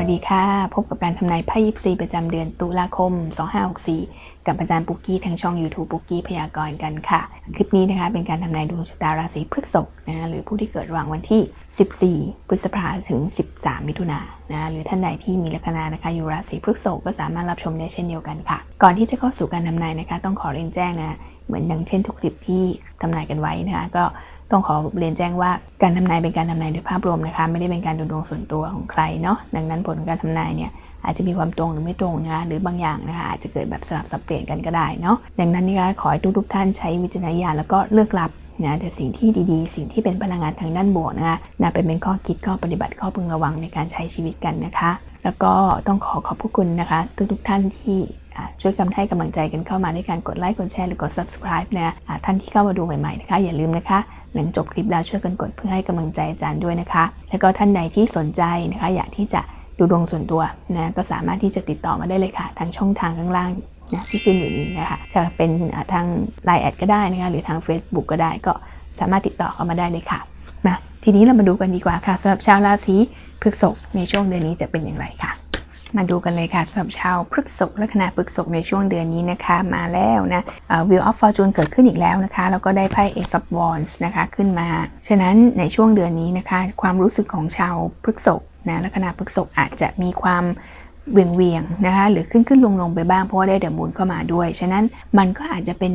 วัสดีค่ะ พบกับการทำนายไพ่ยิปซีประจำเดือนตุลาคม 2564 กับอาจารย์ปุกกี้ทางช่อง YouTube ปุกกี้พยากรณ์กันค่ะ คลิปนี้นะคะเป็นการทำนายดวงชะตาราศีพฤษภนะหรือผู้ที่เกิดระหว่างวันที่ 14 พฤษภาถึง 13 มิถุนายนนะหรือท่านใดที่มีลัคนานะคะอยู่ราศีพฤษภก็สามารถรับชมได้เช่นเดียวกันค่ะ ก่อนที่จะเข้าสู่การทำนายนะคะ ต้องขอเรียนแจ้งนะ เหมือนอย่างเช่นทุกคลิปที่ทำนายกันไว้นะคะก็ต้องขอเรียนแจ้งว่าการทำนายเป็นการทำนายโดยภาพรวมนะคะ ไม่ได้เป็นการดูดวงส่วนตัวของใครเนาะดังนั้นผลการทำนายเนี่ยอาจจะมีความตรงหรือไม่ตรงนะคะหรือบางอย่างนะคะอาจจะเกิดแบบสลับสับเปลี่ยนกันก็ได้เนาะดังนั้นนี่ก็ขอให้ทุกๆท่านใช้วิจารณญาณแล้วก็เลือกรับนะแต่สิ่งที่ดีๆ สิ่งที่เป็นพลังงานทางด้านบวกนะคะนะเป็นเป็นข้อคิดข้อปฏิบัติข้อพึงระวังในการใช้ชีวิตกันนะคะ แล้วก็ต้องขอขอบพระคุณนะคะ ทุกๆท่านที่ ช่วยกำให้กำลังใจกันเข้ามาในการกดไลค์กดแชร์หรือกด subscribe นะท่านที่เข้ามาดูใหม่ๆนะคะอย่าลืมนะคะหลังจบคลิปแล้วช่วยกันกดเพื่อให้กำลังใจอาจารย์ด้วยนะคะ แล้วก็ท่านใดที่สนใจนะคะอยากที่จะดูดวงส่วนตัวนะก็สามารถที่จะติดต่อมาได้เลยค่ะ ทางช่องทางข้างล่างนะที่ขึ้นอยู่นี้นะคะจะเป็นทาง Line แอดก็ได้นะคะหรือทาง Facebook ก็ได้ก็สามารถติดต่อเข้ามาได้เลยค่ะมาทีนี้เรามาดูกันดีกว่าค่ะสำหรับชาวราศีพฤษภในช่วงเดือนนี้จะเป็นอย่างไรค่ะ มาดูกันเลยค่ะสำหรับชาวพฤกษภลัคนาพฤกษภในช่วงเดือนนี้นะคะมาแล้วนะ Wheel of Fortune เกิดขึ้นอีกแล้วนะคะ แล้วก็ได้ไพ่ Ace of Wands นะคะขึ้นมา ฉะนั้นในช่วงเดือนนี้นะคะ ความรู้สึกของชาวพฤกษภนะลัคนาพฤกษภอาจจะมีความเวียงเวียงนะคะหรือขึ้นขึ้นลงลงไปบ้างเพราะว่าได้เดอะมูนเข้ามาด้วย ฉะนั้นมันก็อาจจะเป็น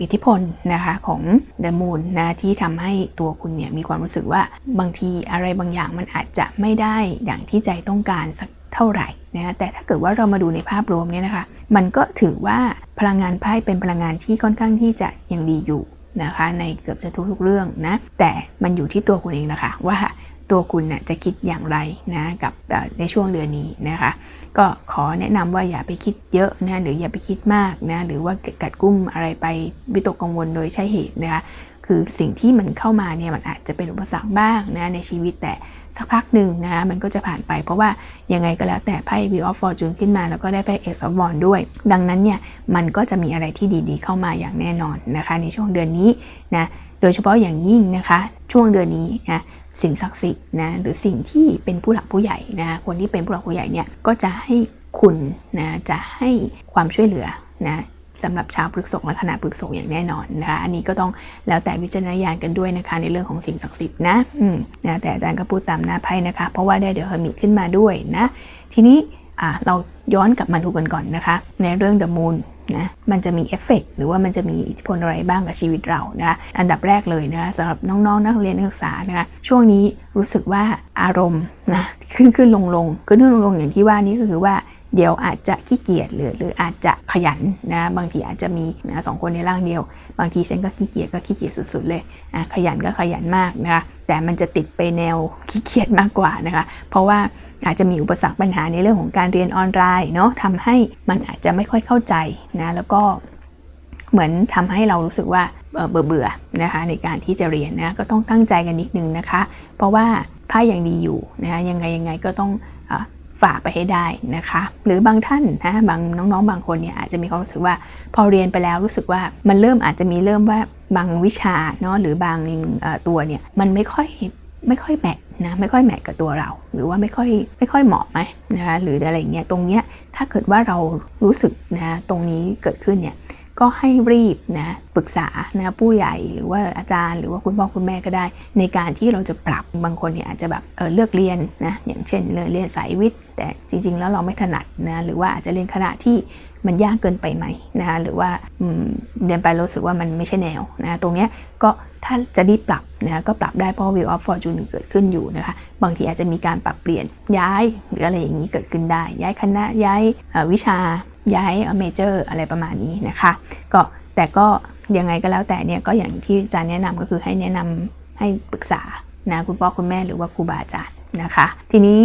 อิทธิพลนะคะของเดอะมูนนะที่ทำให้ตัวคุณเนี่ยมีความรู้สึกว่าบางทีอะไรบางอย่างมันอาจจะไม่ได้อย่างที่ใจต้องการสัก เท่าไหร่นะแต่ถ้าเกิดว่าเรามาดูในภาพรวมเนี่ยนะคะ มันก็ถือว่าพลังงานไพ่เป็นพลังงานที่ค่อนข้างที่จะยังดีอยู่นะคะในเกือบจะทุกๆเรื่องนะแต่มันอยู่ที่ตัวคุณเองนะคะว่าตัวคุณนะ่ะจะคิดอย่างไรนะกับในช่วงเดือนนี้นะคะ ก็ขอแนะนำว่าอย่าไปคิดเยอะนะหรืออย่าไปคิดมากนะหรือว่ากัดกุ้มอะไรไปวิตกกังวลโดยใช่เหตุนะคะคือสิ่งที่มันเข้ามาเนี่ยมันอาจจะเป็นอุปสรรคบ้างนะในชีวิตแต่ สักพักหนึ่งนะมันก็จะผ่านไปเพราะว่ายังไงก็แล้วแต่ไพ่ Wheel of Fortune ขึ้นมาแล้วก็ได้ไพ่ Ace of Wands ด้วย ดังนั้นเนี่ยมันก็จะมีอะไรที่ดีๆ เข้ามาอย่างแน่นอนนะคะ ในช่วงเดือนนี้นะโดยเฉพาะอย่างยิ่งนะคะ ช่วงเดือนนี้นะสิ่งศักดิ์สิทธิ์นะหรือสิ่งที่เป็นผู้หลักผู้ใหญ่นะคนที่เป็นผู้หลักผู้ใหญ่เนี่ยก็จะให้คุณนะจะให้ความช่วยเหลือนะ สำหรับชาวพฤกษกและคณะพฤกษกอย่างแน่นอนนะคะอันนี้ก็ต้องแล้วแต่วิจารณญาณกันด้วยนะคะในเรื่องของสิ่งศักดิ์สิทธิ์นะอืมนะแต่อาจารย์ก็พูดตามหน้าไพ่นะคะ เพราะว่าได้เดี๋ยวเฮอร์มิขึ้นมาด้วยนะทีนี้อ่าเราย้อนกลับมาดูกันก่อนนะคะ ในเรื่องเดอะมูนนะมันจะมีเอฟเฟกหรือว่ามันจะมีอิทธิพลอะไรบ้างกับชีวิตเรานะอันดับแรกเลยนะสำหรับน้องๆนักเรียนนักศึกษานะคะช่วงนี้รู้สึกว่าอารมณ์นะขึ้นขึ้นลงลงขึ้นขึ้นลงลงอย่างที่ว่านี้ก็คือว่า เดี๋ยวอาจจะขี้เกียจหรือหรืออาจจะขยันนะบางทีอาจจะมีนะสองคนในร่างเดียว บางทีฉันก็ขี้เกียจก็ขี้เกียจสุดๆเลยอะขยันก็ขยันมากนะคะแต่มันจะติดไปแนวขี้เกียจมากกว่านะคะเพราะว่าอาจจะมีอุปสรรคปัญหาในเรื่องของการเรียนออนไลน์เนาะทำให้มันอาจจะไม่ค่อยเข้าใจนะแล้วก็เหมือนทำให้เรารู้สึกว่าเบื่อเบื่อนะคะในการที่จะเรียนนะก็ต้องตั้งใจกันนิดนึงนะคะ เพราะว่าไพ่ยังดีอยู่นะคะยังไงยังไงก็ต้อง ฝากไปให้ได้นะคะ หรือบางท่านนะบางน้องๆ บางคนเนี่ยอาจจะมีความรู้สึกว่าพอเรียนไปแล้วรู้สึกว่ามันเริ่มอาจจะมีเริ่มว่าบางวิชาเนาะหรือบางตัวเนี่ยมันไม่ค่อยไม่ค่อยแมทนะไม่ค่อยแมทกับตัวเรา หรือว่าไม่ค่อยไม่ค่อยเหมาะไหมนะคะหรืออะไรเงี้ยตรงเนี้ยถ้าเกิดว่าเรารู้สึกนะตรงนี้เกิดขึ้นเนี่ย ก็ให้รีบนะปรึกษานะผู้ใหญ่หรือว่าอาจารย์ หรือว่าคุณพ่อคุณแม่ก็ได้ ในการที่เราจะปรับบางคนเนี่ยอาจจะแบบเเลือกเรียนนะอย่างเช่นเรียนสายวิทย์ แต่จริง ๆ แล้วเราไม่ถนัดนะหรือว่าอาจจะเรียนคณะที่มันยากเกินไปไหมนะคะหรือว่าเรียนไปรู้สึกว่ามันไม่ใช่แนวนะตรงนี้ก็ถ้าจะรีบปรับนะก็ปรับได้เพราะ Wheel of Fortune เกิดขึ้นอยู่นะคะบางทีอาจจะมีการปรับเปลี่ยนย้ายหรืออะไรอย่างนี้เกิดขึ้นได้ ย้ายคณะย้ายวิชา ย้ายเมเจอร์อะไรประมาณนี้นะคะ ก็แต่ก็ยังไงก็แล้วแต่เนี่ยก็อย่างที่อาจารย์แนะนำก็คือให้แนะนำให้ปรึกษานะคุณพ่อคุณแม่หรือว่าครูบาอาจารย์นะคะ ทีนี้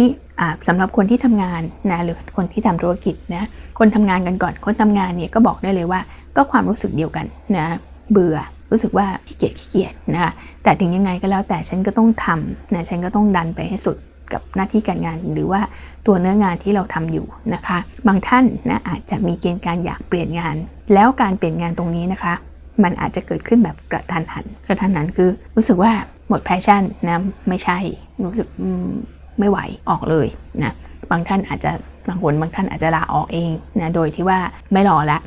สำหรับคนที่ทำงานนะหรือคนที่ทำธุรกิจนะคนทำงานกันก่อนคนทำงานเนี่ยก็บอกได้เลยว่า ก็ความรู้สึกเดียวกันนะเบื่อรู้สึกว่าขี้เกียจขี้เกียจนะคะแต่ถึงยังไงก็แล้วแต่ฉันก็ต้องทำนะฉันก็ต้องดันไปให้สุด กับหน้าที่การงาน หรือว่าตัวเนื้องานที่เราทำอยู่นะคะ บางท่านนะอาจจะมีเกณฑ์การอยากเปลี่ยนงาน แล้วการเปลี่ยนงานตรงนี้นะคะ มันอาจจะเกิดขึ้นแบบกระทันหันกระทันหันคือ รู้สึกว่าหมดแพชชั่นนะไม่ใช่รู้สึกไม่ไหวออกเลยนะบางท่านอาจจะบางคนบางท่านอาจจะลาออกเองนะโดยที่ว่าไม่รอละ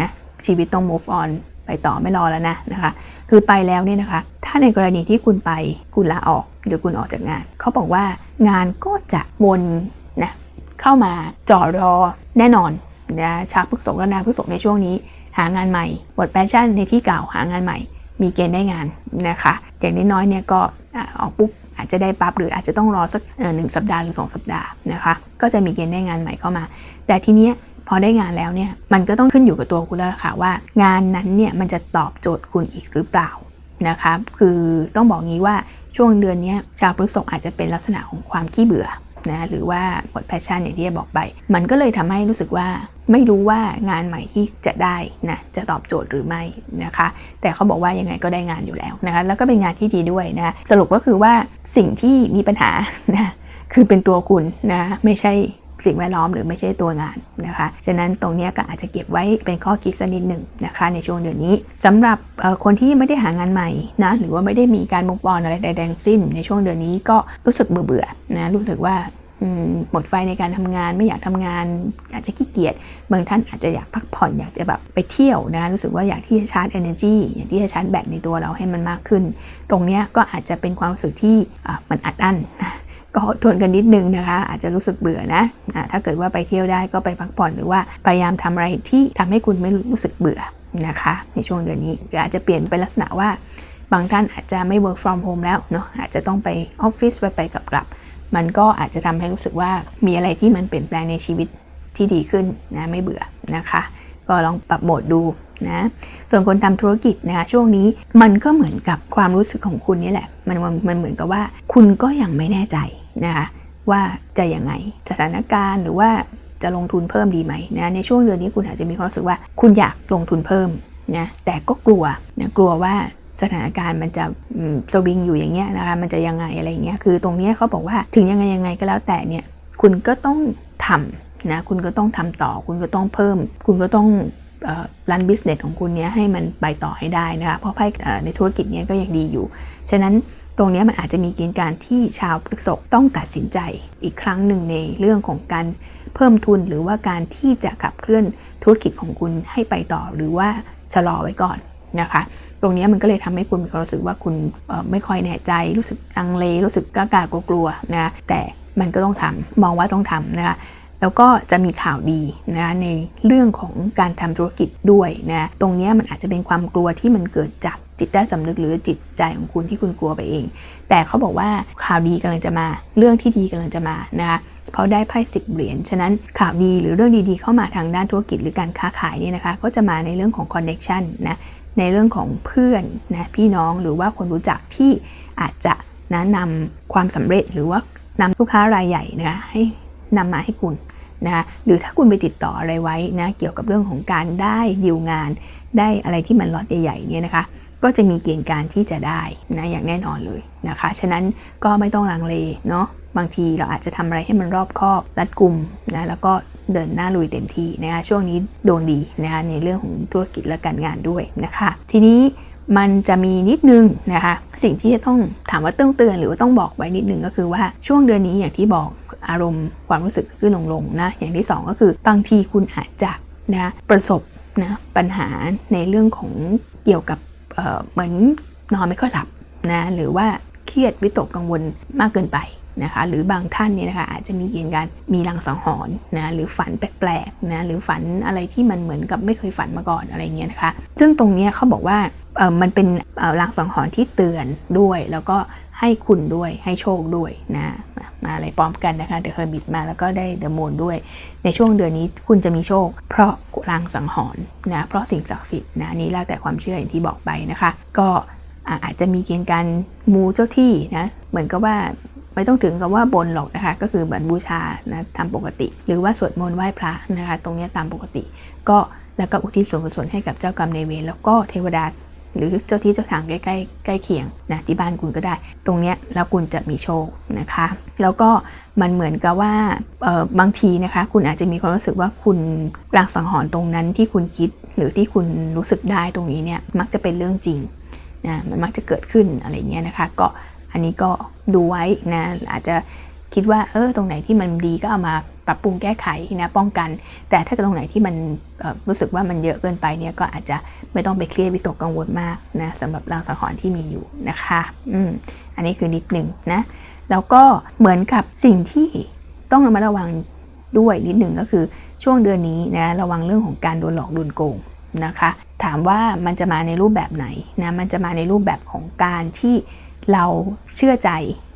นะชีวิตต้อง move on ไปต่อไม่รอแล้วนะนะคะ คือไปแล้วเนี่ยนะคะ ถ้าในกรณีที่คุณไปคุณลาออกหรือคุณออกจากงาน เขาบอกว่างานก็จะวนนะเข้ามาจ่อรอแน่นอนนะชาวพฤษภและนาพฤษภในช่วงนี้ หางานใหม่บทแพชชั่นในที่เก่าหางานใหม่ มีเกณฑ์ได้งานนะคะ อย่างน้อยๆเนี่ยก็ออกปุ๊บอาจจะได้ปั๊บหรืออาจจะต้องรอสักหนึ่งสัปดาห์หรือสองสัปดาห์นะคะ ก็จะมีเกณฑ์ได้งานใหม่เข้ามา แต่ทีเนี้ย พอได้งานแล้วเนี่ยมันก็ต้องขึ้นอยู่กับตัวคุณแล้วค่ะว่า งานนั้นเนี่ยมันจะตอบโจทย์คุณอีกหรือเปล่านะคะคือต้องบอกงี้ว่าช่วงเดือนนี้ชาวพฤษภอาจจะเป็นลักษณะของความขี้เบื่อนะหรือว่าหมดแพชชั่นอย่างที่บอกไป มันก็เลยทำให้รู้สึกว่าไม่รู้ว่างานใหม่ที่จะได้นะจะตอบโจทย์หรือไม่นะคะ แต่เขาบอกว่ายังไงก็ได้งานอยู่แล้วนะคะแล้วก็เป็นงานที่ดีด้วยนะสรุปก็คือว่าสิ่งที่มีปัญหานะคือเป็นตัวคุณนะไม่ใช่ สิ่งแวดล้อมหรือไม่ใช่ตัวงานนะคะฉะนั้นตรงนี้ก็อาจจะเก็บไว้เป็นข้อคิดสักนิดหนึ่งนะคะในช่วงเดือนนี้สำหรับคนที่ไม่ได้หางานใหม่นะหรือว่าไม่ได้มีการมุกบอลอะไรใดๆสิ้น ในช่วงเดือนนี้ก็รู้สึกเบื่อๆนะรู้สึกว่าหมดไฟในการทำงานไม่อยากทำงาน อาจจะขี้เกียจบางท่านอาจจะอยากพักผ่อนอยากจะแบบไปเที่ยวนะรู้สึกว่าอยากที่จะชาร์จ energy อยากที่จะชาร์จแบตในตัวเราให้มันมากขึ้น ตรงนี้ก็อาจจะเป็นความรู้สึกที่มันอัดอั้น ก็ทนกันนิดนึงนะคะ อาจจะรู้สึกเบื่อนะอะถ้าเกิดว่าไปเที่ยวได้ก็ไปพักผ่อนหรือว่าพยายามทำอะไรที่ทำให้คุณไม่รู้สึกเบื่อนะคะ ในช่วงเดือนนี้หรืออาจจะเปลี่ยนเป็นลักษณะว่า บางท่านอาจจะไม่ work from home แล้วเนาะอาจจะต้องไปออฟฟิศไปไปกลับกลับมันก็อาจจะทำให้รู้สึกว่ามีอะไรที่มันเปลี่ยนแปลงในชีวิตที่ดีขึ้นนะไม่เบื่อนะคะ ก็ลองปรับโหมดดูนะส่วนคนทำธุรกิจนะคะช่วงนี้มันก็เหมือนกับความรู้สึกของคุณนี่แหละ มันมันเหมือนกับว่า คุณก็ยังไม่แน่ใจ นะคะว่าจะยังไงสถานการณ์หรือว่าจะลงทุนเพิ่มดีไหมนะในช่วงเดือนนี้คุณอาจจะมีความรู้สึกว่าคุณอยากลงทุนเพิ่มนะแต่ก็กลัวนะกลัวว่าสถานการณ์มันจะสวิงอยู่อย่างเงี้ยนะคะมันจะยังไงอะไรอย่างเงี้ยคือตรงนี้เขาบอกว่าถึงยังไงยังไงก็แล้วแต่เนี่ยคุณก็ต้องทำนะคุณก็ต้องทำต่อ คุณก็ต้องเพิ่ม คุณก็ต้องรันบิสเนสของคุณเนี้ยให้มันไปต่อให้ได้นะคะเพราะไพ่ในธุรกิจเนี้ยก็ยังดีอยู่ ฉะนั้น ตรงนี้มันอาจจะมีเกณฑ์การที่ชาวพฤษภต้องตัดสินใจอีกครั้งหนึ่งในเรื่องของการเพิ่มทุนหรือว่าการที่จะขับเคลื่อนธุรกิจของคุณให้ไปต่อหรือว่าชะลอไว้ก่อนนะคะ ตรงนี้มันก็เลยทำให้คุณมีความรู้สึกว่าคุณไม่ค่อยแน่ใจ รู้สึกอังเล รู้สึกกล้ากลัวกลัวๆนะแต่มันก็ต้องทำมองว่าต้องทำนะคะแล้วก็จะมีข่าวดีนะในเรื่องของการทำธุรกิจด้วยนะตรงนี้มันอาจจะเป็นความกลัวที่มันเกิดจาก จิตใต้สำนึกหรือจิตใจของคุณที่คุณกลัวไปเอง แต่เขาบอกว่าข่าวดีกำลังจะมา เรื่องที่ดีกำลังจะมานะคะเพราะได้ไพ่สิบเหรียญฉะนั้นข่าวดีหรือเรื่องดีๆ เข้ามาทางด้านธุรกิจหรือการค้าขายเนี่ยนะคะ ก็จะมาในเรื่องของคอนเน็ชันนะในเรื่องของเพื่อนนะพี่น้องหรือว่าคนรู้จักที่อาจจะนะนำความสำเร็จหรือว่านำลูกค้ารายใหญ่นะคะให้นำมาให้คุณนะคะหรือถ้าคุณไปติดต่ออะไรไว้นะเกี่ยวกับเรื่องของการได้ดีลงาน ได้อะไรที่มันล็อตใหญ่ๆเนี่ยนะคะ ก็จะมีเกณฑ์การที่จะได้นะอย่างแน่นอนเลยนะคะ ฉะนั้นก็ไม่ต้องลังเลเนาะบางทีเราอาจจะทำอะไรให้มันรอบคอบรัดกุมนะแล้วก็เดินหน้าลุยเต็มที่นะคะช่วงนี้โดนดีนะคะในเรื่องของธุรกิจและการงานด้วยนะคะ ทีนี้มันจะมีนิดนึงนะคะ สิ่งที่จะต้องถามว่าต้องเตือนหรือว่าต้องบอกไว้นิดนึงก็คือว่าช่วงเดือนนี้อย่างที่บอกอารมณ์ความรู้สึกขึ้นลงๆนะอย่างที่สองก็คือบางทีคุณอาจจะนะประสบนะปัญหาในเรื่องของเกี่ยวกับ เหมือนนอนไม่ค่อยหลับนะหรือว่าเครียดวิตกกังวลมากเกินไปนะคะหรือบางท่านเนี่ยนะคะอาจจะมีเกณฑ์การมีรังสังหรณ์นะหรือฝันแปลกๆนะหรือฝันอะไรที่มันเหมือนกับไม่เคยฝันมาก่อนอะไรเงี้ยนะคะ ซึ่งตรงนี้เขาบอกว่า มันเป็นลางสังหรณ์ที่เตือนด้วย แล้วก็ให้คุณด้วยให้โชคด้วยนะมาอะไรพร้อมกันนะคะเดอะเฮอร์บิทมาแล้วก็ได้เดอะมูนด้วย ในช่วงเดือนนี้คุณจะมีโชค เพราะลางสังหรณ์นะเพราะสิ่งศักดิ์สิทธิ์นะนี้แล้วแต่ความเชื่ออย่างที่บอกไปนะคะ ก็อาจจะมีเกณฑ์การมูเจ้าที่นะเหมือนกับว่าไม่ต้องถึงกับว่าบนหรอกนะคะ ก็คือเหมือนบูชานะตามปกติ หรือว่าสวดมนต์ไหว้พระนะคะ ตรงนี้ตามปกติ ก็แล้วก็อุทิศส่วนกุศลให้กับเจ้ากรรมนายเวรแล้วก็เทวดา หรือเจ้าที่เจ้าทางใกล้ใกล้ใกล้เคียงนะที่บ้านคุณก็ได้ ตรงเนี้ยแล้วคุณจะมีโชคนะคะ แล้วก็มันเหมือนกับว่าเอ่อบางทีนะคะ คุณอาจจะมีความรู้สึกว่าคุณลางสังหรณ์ตรงนั้นที่คุณคิดหรือที่คุณรู้สึกได้ตรงนี้เนี่ยมักจะเป็นเรื่องจริงนะมันมักจะเกิดขึ้นอะไรเงี้ยนะคะ ก็อันนี้ก็ดูไว้นะอาจจะคิดว่าเออตรงไหนที่มันดีก็เอามา ปรับปรุงแก้ไขนะป้องกัน แต่ถ้าตรงไหนที่มันรู้สึกว่ามันเยอะเกินไปเนี่ยก็อาจจะไม่ต้องไปเครียดวิตกกังวลมากนะสำหรับรางสังหรณ์ที่มีอยู่นะคะอืมอันนี้คือนิดหนึ่งนะแล้วก็เหมือนกับสิ่งที่ต้องระมัดระวังด้วยนิดหนึ่งก็คือช่วงเดือนนี้นะระวังเรื่องของการโดนหลอกโดนโกงนะคะ ถามว่ามันจะมาในรูปแบบไหนนะมันจะมาในรูปแบบของการที่ เราเชื่อใจ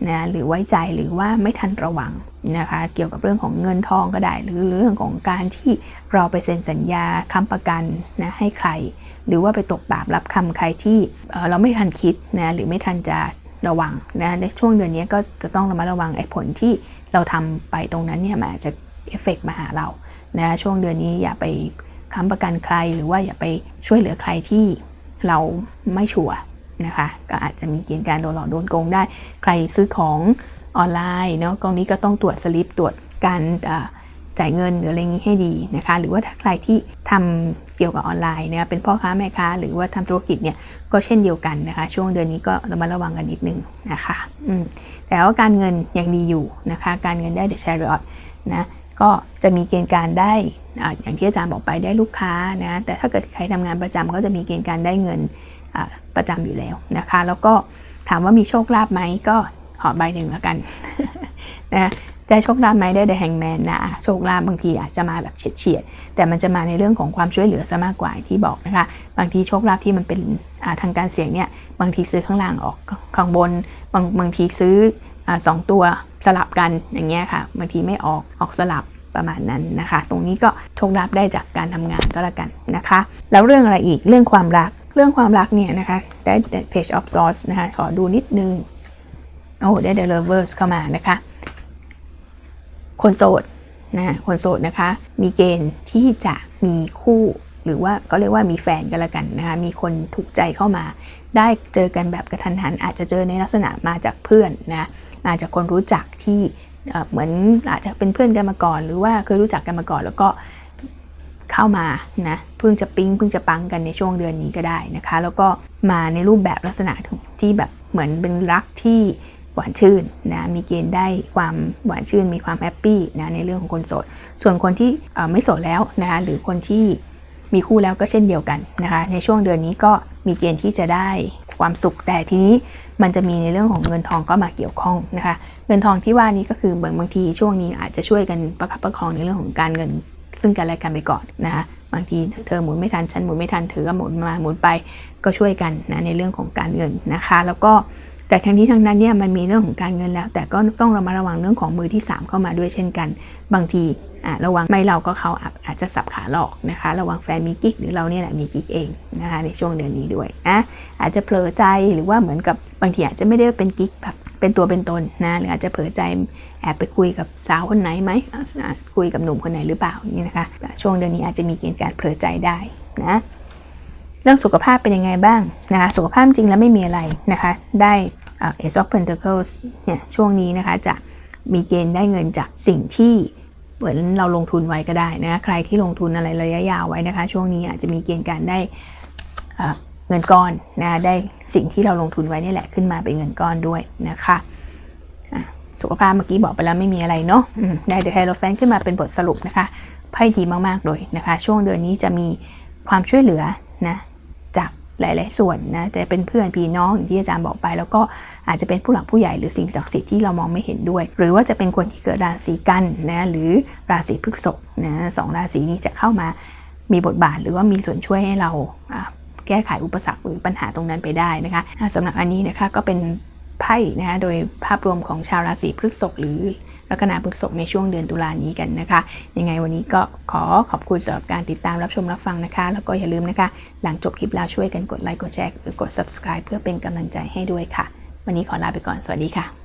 นะหรือไว้ใจหรือว่าไม่ทันระวังนะคะเกี่ยวกับเรื่องของเงินทองก็ได้ หรือเรื่องของการที่เราไปเซ็นสัญญาค้ำประกันนะให้ใคร หรือว่าไปตกปากรับคำใครที่เราไม่ทันคิดนะหรือไม่ทันจะระวังนะในช่วงเดือนนี้ก็จะต้องระมัดระวังไอ้ผลที่เราทำไปตรงนั้นเนี่ยมันอาจจะเอฟเฟกมาหาเรานะช่วงเดือนนี้อย่าไปค้ำประกันใคร หรือว่าอย่าไปช่วยเหลือใครที่เราไม่ชัวร์ นะคะ ก็อาจจะมีเกณฑ์การโดนหลอกโดนโกงได้ ใครซื้อของออนไลน์เนาะกองนี้ก็ต้องตรวจสลิปตรวจการจ่ายเงินหรืออะไรงนี้ให้ดีนะคะ หรือว่าถ้าใครที่ทำเกี่ยวกับออนไลน์เนี่ยเป็นพ่อค้าแม่ค้าหรือว่าทำธุรกิจเนี่ยก็เช่นเดียวกันนะคะ ช่วงเดือนนี้ก็ระมัดระวังกันนิดนึงนะคะอืมแต่ว่าการเงินยังดีอยู่นะคะ การเงินได้เดชแชร์รอดนะก็จะมีเกณฑ์การได้อย่างที่อาจารย์บอกไปได้ลูกค้านะแต่ถ้าเกิดใครทำงานประจำก็จะมีเกณฑ์การได้เงิน ประจำอยู่แล้วนะคะ แล้วก็ถามว่ามีโชคลาภไหมก็ขอใบหนึ่งแล้วกันนะได้โชคลาภไหมได้เดอะแฮงแมนนะโชคลาภบางทีอาจจะมาแบบเฉียดเฉียดๆแต่มันจะมาในเรื่องของความช่วยเหลือซะมากกว่าที่บอกนะคะ บางทีโชคลาภที่มันเป็นทางการเสี่ยงเนี่ยบางทีซื้อข้างล่างออกข้างบน บางบางทีซื้ออสองตัวสลับกันอย่างเงี้ยค่ะบางทีไม่ออกออกสลับประมาณนั้นนะคะ ตรงนี้ก็โชคลาภได้จากการทำงานก็แล้วกันนะคะ แล้วเรื่องอะไรอีกเรื่องความรัก เรื่องความรักเนี่ยนะคะ ได้ page of swords นะคะ ขอดูนิดนึง โอ้ได้ the lovers เข้ามานะคะ คนโสดนะคนโสดนะคะ มีเกณฑ์ที่จะมีคู่หรือว่าก็เรียกว่ามีแฟนกันละกันนะคะ มีคนถูกใจเข้ามา ได้เจอกันแบบกระทันหัน อาจจะเจอในลักษณะมาจากเพื่อนนะมาจากคนรู้จักที่เหมือนอาจจะเป็นเพื่อนกันมาก่อน หรือว่าเคยรู้จักกันมาก่อน แล้วก็ เข้ามานะเพิ่งจะปิ๊งเพิ่งจะปังกันในช่วงเดือนนี้ก็ได้นะคะ แล้วก็มาในรูปแบบลักษณะที่แบบเหมือนเป็นรักที่หวานชื่นนะมีเกณฑ์ได้ความหวานชื่น มีความแฮปปี้นะในเรื่องของคนโสด ส่วนคนที่ไม่โสดแล้วนะคะหรือคนที่มีคู่แล้วก็เช่นเดียวกันนะคะในช่วงเดือนนี้ก็มีเกณฑ์ที่จะได้ความสุขแต่ทีนี้มันจะมีในเรื่องของเงินทองก็มาเกี่ยวข้องนะคะ เงินทองที่ว่านี้ก็คือเหมือนบางทีช่วงนี้อาจจะช่วยกันประคับประคองในเรื่องของการเงิน ซึ่งกันและกันไปก่อนนะคะบางทีเธอหมุนไม่ทันฉันหมุนไม่ทันเธอก็หมุนมาหมุนไปก็ช่วยกันนะในเรื่องของการเงินนะคะ แล้วก็ แต่ทั้งนี้ทั้งนั้นเนี่ยมันมีเรื่องของการเงินแล้ว แต่ก็ต้องระมัดระวังเรื่องของมือที่ 3 เข้ามาด้วยเช่นกัน บางทีอะระวังไม่เราก็เขาอาจจะสับขาหลอกนะคะ ระวังแฟนมีกิ๊กหรือเราเนี่ยแหละมีกิ๊กเองนะคะในช่วงเดือนนี้ด้วยนะอาจจะเผลอใจหรือว่าเหมือนกับบางทีอาจจะไม่ได้เป็นกิ๊กแบบเป็นตัวเป็นตนนะหรืออาจจะเผลอใจแอบไปคุยกับสาวคนไหนไหมคุยกับหนุ่มคนไหนหรือเปล่านี้นะคะ ช่วงเดือนนี้อาจจะมีเกณฑ์การเผลอใจได้นะ รื่องสุขภาพเป็นยังไงบ้างนะคะสุขภาพจริงแล้วไม่มีอะไรนะคะได้เอซอกเพนเทเคิลเนี่ยช่วงนี้นะคะจะมีเกณฑ์ได้เงินจากสิ่งที่เหมือนเราลงทุนไว้ก็ได้นะะใครที่ลงทุนอะไรระยะยาวไว้นะคะ ช่วงนี้อาจจะมีเกณฑ์การได้เเงินก้อนนะคะได้สิ่งที่เราลงทุนไว้นี่แหละขึ้นมาเป็นเงินก้อนด้วยนะคะสุขภาพเมื่อกี้บอกไปแล้วไม่มีอะไรเนาะได้เดอะไฮโลแฟนขึ้นมาเป็นบทสรุปนะคะไพ่ดีมากๆเลยนะคะ ช่วงเดือนนี้จะมีความช่วยเหลือนะ หลายๆ ส่วนนะแต่เป็นเพื่อนพี่น้องอย่างที่อาจารย์บอกไป แล้วก็อาจจะเป็นผู้หลักผู้ใหญ่หรือสิ่งศักดิ์สิทธิ์ที่เรามองไม่เห็นด้วย หรือว่าจะเป็นคนที่เกิดราศีกันนะหรือราศีพฤษภนะสองราศีนี้จะเข้ามามีบทบาทหรือว่ามีส่วนช่วยให้เราแก้ไขอุปสรรคหรือปัญหาตรงนั้นไปได้นะคะอะสำหรับอันนี้นะคะก็เป็นไพ่นะคะโดยภาพรวมของชาวราศีพฤษภหรือ ลัคนาพฤษภในช่วงเดือนตุลานี้กันนะคะ ยังไงวันนี้ก็ขอขอบคุณสำหรับการติดตามรับชมรับฟังนะคะ แล้วก็อย่าลืมนะคะ หลังจบคลิปแล้วช่วยกันกดไลค์กดแชร์หรือกด subscribe เพื่อเป็นกำลังใจให้ด้วยค่ะ วันนี้ขอลาไปก่อนสวัสดีค่ะ